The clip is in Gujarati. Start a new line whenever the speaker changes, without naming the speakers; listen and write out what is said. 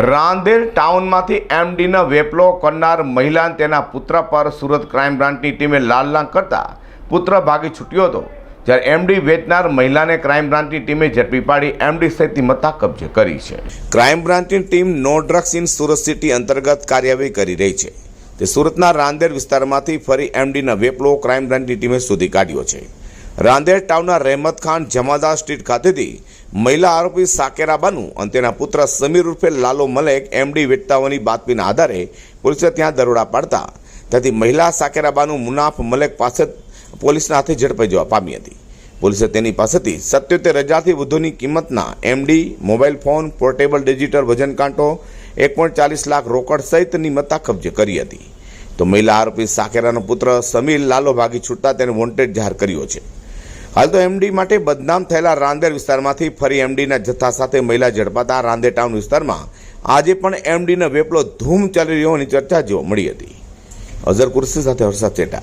રાંદેર ટાઉનમાંથી એમડીનો વેપલો કરનાર મહિલા તેના પુત્ર પર સુરત ક્રાઇમ બ્રાન્ચની ટીમે લાલલાંગ કરતા પુત્ર ભાગી છૂટ્યો હતો, જ્યારે એમડી વેચનાર મહિલાને ક્રાઇમ બ્રાન્ચની ટીમે ઝડપી પાડી એમડી સહિતની મત્તા કબજે કરી છે. ક્રાઇમ બ્રાન્ચની team no drugs in Surat city અંતર્ગત કાર્યવાહી કરી રહી છે. તે સુરતના રાંદેર વિસ્તારમાંથી ફરી એમડીના વેપલો ક્રાઇમ બ્રાન્ચની ટીમે શોધી કાઢ્યો છે. રાંદેર ટાઉનના રહેમત ખાન જમાદાર સ્ટ્રીટ ખાતેથી મહિલા આરોપી સાકેરા બાનુ અને તેના પુત્ર સમીર ઉર્ફે લાલો મલેક એમડી વેચતા હોવાની બાતમીના આધારે પોલીસે ત્યાં દરોડા પાડતા. ત્યાંથી મહિલા સાકેરા બાનુ મુનાફ મલેક પાસે પોલીસના હાથે ઝડપાઈ જવા પામી હતી. પોલીસે તેની પાસેથી સત્યોતેર હજારથી વધુની કિંમતના MD mobile phone, portable digital વજન કાંટો, એક પોઈન્ટ ચાલીસ લાખ રોકડ સહિતની મત્તા કબજે કરી હતી. તો મહિલા આરોપી સાકેરાનો પુત્ર સમીર લાલો ભાગી છૂટતા તેને વોન્ટેડ જાહેર કર્યો છે. હાલ તો એમડી માટે બદનામ થયેલા રાંદેર વિસ્તારમાંથી ફરી એમડીના જથ્થા સાથે મહિલા ઝડપાતા રાંદેર ટાઉન વિસ્તારમાં આજે પણ એમડીનો વેપલો ધૂમ ચાલી રહ્યો હોવાની ચર્ચા જોવા મળી હતી. અઝર કુર્સી સાથે હર્ષદ ચેટા